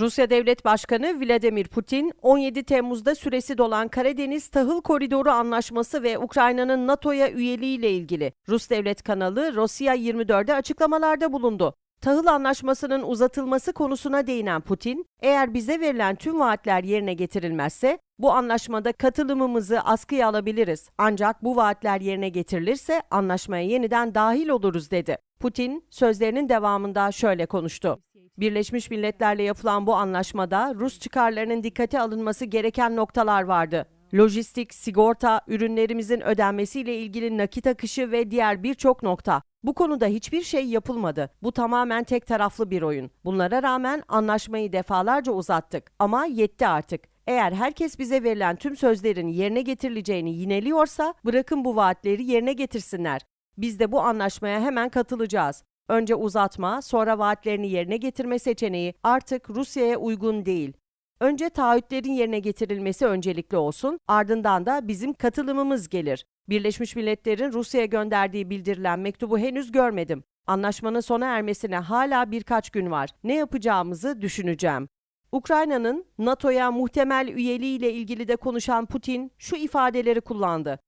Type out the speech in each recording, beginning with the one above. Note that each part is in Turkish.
Rusya Devlet Başkanı Vladimir Putin, 17 Temmuz'da süresi dolan Karadeniz Tahıl Koridoru Anlaşması ve Ukrayna'nın NATO'ya üyeliğiyle ilgili Rus devlet kanalı Rusya 24'de açıklamalarda bulundu. Tahıl anlaşmasının uzatılması konusuna değinen Putin, eğer bize verilen tüm vaatler yerine getirilmezse bu anlaşmada katılımımızı askıya alabiliriz. Ancak bu vaatler yerine getirilirse anlaşmaya yeniden dahil oluruz dedi. Putin sözlerinin devamında şöyle konuştu. Birleşmiş Milletler'le yapılan bu anlaşmada Rus çıkarlarının dikkate alınması gereken noktalar vardı. Lojistik, sigorta, ürünlerimizin ödenmesiyle ilgili nakit akışı ve diğer birçok nokta. Bu konuda hiçbir şey yapılmadı. Bu tamamen tek taraflı bir oyun. Bunlara rağmen anlaşmayı defalarca uzattık ama yetti artık. Eğer herkes bize verilen tüm sözlerin yerine getirileceğini yineliyorsa bırakın bu vaatleri yerine getirsinler. Biz de bu anlaşmaya hemen katılacağız. Önce uzatma, sonra vaatlerini yerine getirme seçeneği artık Rusya'ya uygun değil. Önce taahhütlerin yerine getirilmesi öncelikli olsun, ardından da bizim katılımımız gelir. Birleşmiş Milletler'in Rusya'ya gönderdiği bildirilen mektubu henüz görmedim. Anlaşmanın sona ermesine hala birkaç gün var. Ne yapacağımızı düşüneceğim. Ukrayna'nın NATO'ya muhtemel üyeliğiyle ilgili de konuşan Putin şu ifadeleri kullandı.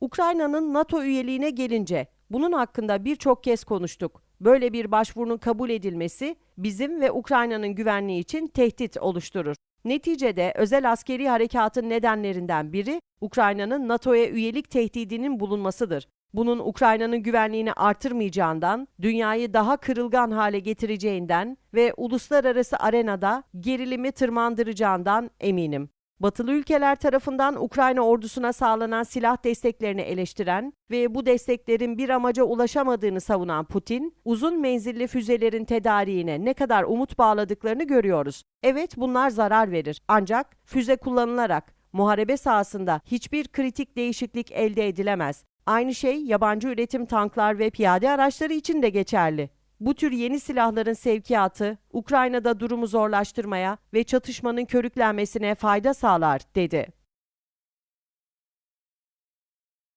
Ukrayna'nın NATO üyeliğine gelince bunun hakkında birçok kez konuştuk. Böyle bir başvurunun kabul edilmesi bizim ve Ukrayna'nın güvenliği için tehdit oluşturur. Neticede özel askeri harekatın nedenlerinden biri Ukrayna'nın NATO'ya üyelik tehdidinin bulunmasıdır. Bunun Ukrayna'nın güvenliğini artırmayacağından, dünyayı daha kırılgan hale getireceğinden ve uluslararası arenada gerilimi tırmandıracağından eminim. Batılı ülkeler tarafından Ukrayna ordusuna sağlanan silah desteklerini eleştiren ve bu desteklerin bir amaca ulaşamadığını savunan Putin, uzun menzilli füzelerin tedariğine ne kadar umut bağladıklarını görüyoruz. Evet bunlar zarar verir ancak füze kullanılarak muharebe sahasında hiçbir kritik değişiklik elde edilemez. Aynı şey yabancı üretim tanklar ve piyade araçları için de geçerli. Bu tür yeni silahların sevkiyatı Ukrayna'da durumu zorlaştırmaya ve çatışmanın körüklenmesine fayda sağlar, dedi.